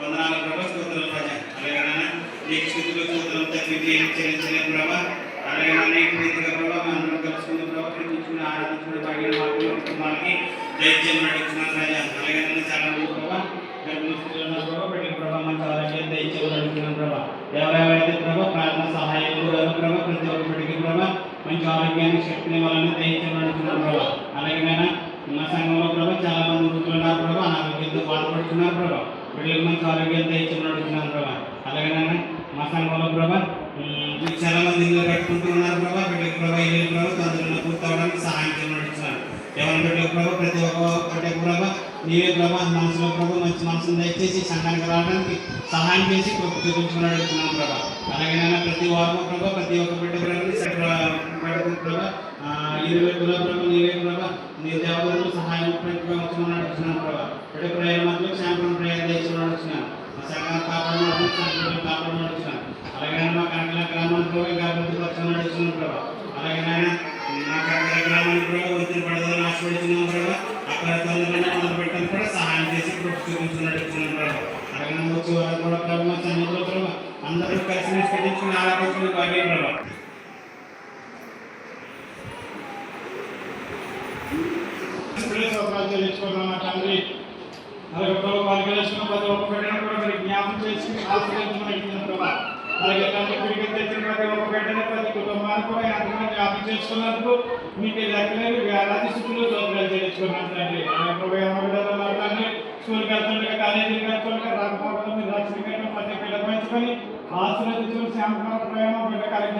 వంద నాలుగు ప్రభా స్తోత్రాలు రాజా. అలాగే నాన్న నీకు స్థితిలో స్తోత్రాలు తగ్గించి చెల్లించలేము ప్రభా. అలాగే నాన్న ఈ రీతిగా ప్రభా మనం కలుసుకున్న ప్రభా ప్రేమించుకున్న ఆరాధించుకున్న భాగ్యం మాకు కుటుంబానికి దైత్యం నడిపిస్తున్నాను రాజా. అలాగే నాన్న చాలా మంది ప్రభా ఎవరెవరైతే ప్రార్థన సహాయం కూడా ప్రభా ప్రతి ఒక్కరికి ప్రభా మంచి ఆరోగ్యాన్ని శక్తిని వాళ్ళని దయచేయమనుకున్నాను ప్రభా. అలాగే మా సంఘంలో ప్రభావ చాలా మంది వృద్ధులు ఉన్నారు ప్రభా. అనారోగ్యంతో బాధపడుతున్నారు ప్రభావ బిడ్డలకు మంచి ఆరోగ్యం దైత్యం నడుచున్నాను ప్రభా. అలాగే మా సంఘంలో ప్రభా చాలా మంది ఇల్లు కట్టుకుంటున్నారు ప్రభా. బిడ్డలకు ప్రభా ఇల్లు ప్రభా. తొందరలో పూర్తవడానికి సహాయం చేయమడుచున్నాను ఎవరి బిడ్డలకు ప్రభా ప్రతి ఒక్క బిడ్డకు ప్రభా నీవే ప్రభా మనసులో ప్రభా మంచి మనసును దయచేసి సంఘానికి రావడానికి సహాయం చేసి కృప చూపించుకుని అడుగుతున్నాను ప్రభా. అలాగే ప్రతి వారం ప్రభా ప్రతి ఒక్క బిడ్డ ప్రభా ప్రభా ఆ, ఇరవై కుల ప్రభా నీవే ప్రభా నీ దేవతలు సహాయం ఉపయోగించమని అడుగుతున్నాను ప్రభా బిడ్డ ప్రయాణంలో శాంతం ప్రయాణం చేసి అడుగుతున్నాను మా సంఘాన్ని అలాగే మా కనకల గ్రామానికి కూడా గర్భవతి పచ్చని ప్రభా అలాగే నాయన మా కనకల గ్రామానికి కూడా ఒత్తిడి పడదని ప్రభా అక్కడ తొందరగా మొదలు పెట్టడానికి కూడా సహాయం చేసి కృప చూపించుకుని ప్రభా అలాగే నా వారు కూడా ప్రభా సన్నిధిలో ప్రభా అందరూ కలిసి నిష్కరించుకుని ఆరాధించుకుని భాగ్యం స్తోత్రాలు చెల్లించుకున్నాం మా తండ్రి అలాగే ప్రభు వారికి వేసుకున్న ప్రతి ఒక్క బిడ్డను కూడా మీరు జ్ఞాపకం చేసి ఆశ్రయించమని ఇచ్చిన ప్రభా అలాగే తండ్రి పిడికి తెచ్చిన ప్రతి ఒక్క బిడ్డను ప్రతి కుటుంబాన్ని కూడా ఎంతమంది జ్ఞాపకం చేసుకున్నందుకు మీకు లెక్కలేని వేలాది స్థితిలో స్తోత్రాలు చెల్లించుకున్నాం తండ్రి అలాగే ప్రభు ఏమో బిడ్డలు ఉన్నారు తండ్రి స్కూల్కి వెళ్తుండగా కాలేజీకి వెళ్తుండగా రాకపోవడం మీరు రక్షణ ప్రతి పిల్లలు పెంచుకొని ఆశ్రయించుకుని శ్యామకాల ప్రేమ బిడ్డ కలిగి